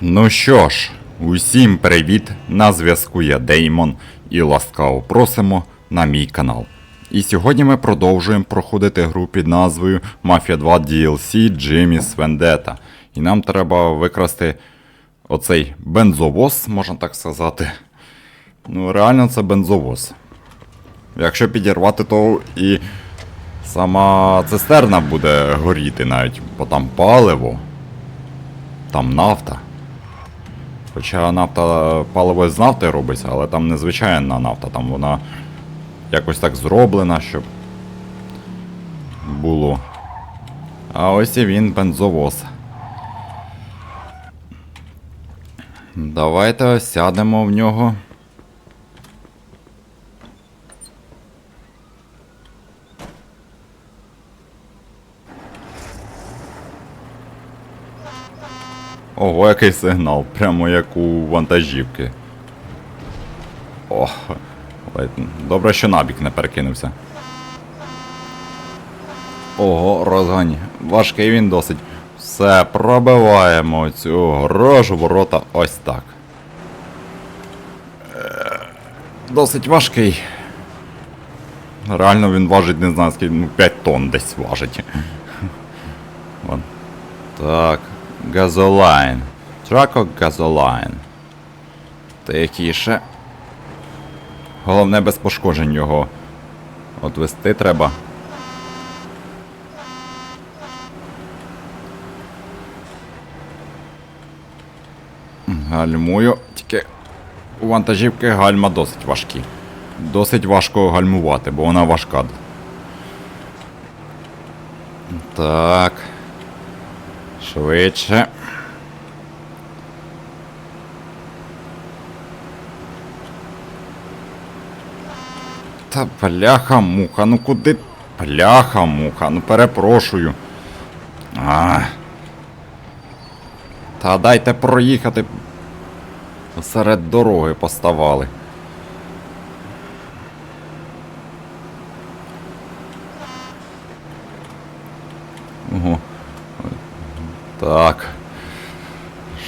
Ну що ж, усім привіт! На зв'язку я Деймон і ласкаво просимо на мій канал. І сьогодні ми продовжуємо проходити гру під назвою Mafia 2 DLC Jimmy's Vendetta. І нам треба викрасти оцей бензовоз, можна так сказати. Ну, реально це бензовоз. Якщо підірвати, то і сама цистерна буде горіти навіть, бо там паливо, там нафта. Хоча нафта паливо з нафти робиться, але там не звичайна нафта, там вона якось так зроблена, щоб було. А ось і він бензовоз. Давайте сядемо в нього. Ого, який сигнал, прямо як у вантажівки. О, ледь- добре, що набік не перекинувся. Ого, розгань. Важкий він досить. Все, пробиваємо цю грожу ворота ось так. Е, Досить важкий. Реально він важить, не знаю, скільки, ну 5 тонн десь важить. Вон. Так, газолайн. Трако газолайн. Тихіше. Головне без пошкоджень його. От вести треба. Гальмую. Тільки у вантажівки гальма досить важкі. Досить важко гальмувати, бо вона важка. Так. Швидше. Та бляха муха, ну куди? Бляха муха, ну перепрошую. А. Та дайте проїхати. Серед дороги поставали. Ого. Так.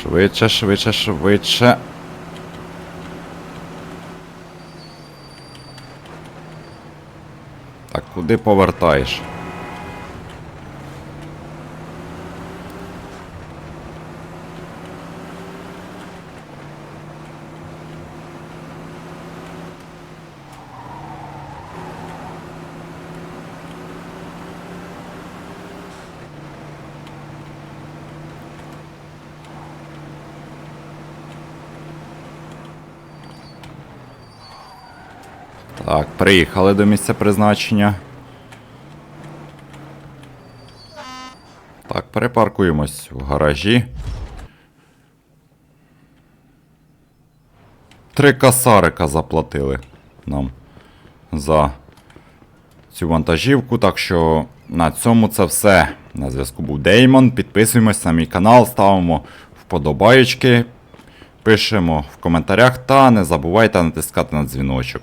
Швидше, швидше, швидше. Так, куди повертаєш? Так, приїхали до місця призначення. Так, перепаркуємось в гаражі. Три касарика заплатили нам за цю вантажівку. Так що на цьому це все. На зв'язку був Деймон. Підписуємось на мій канал, ставимо вподобаєчки, пишемо в коментарях та не забувайте натискати на дзвіночок,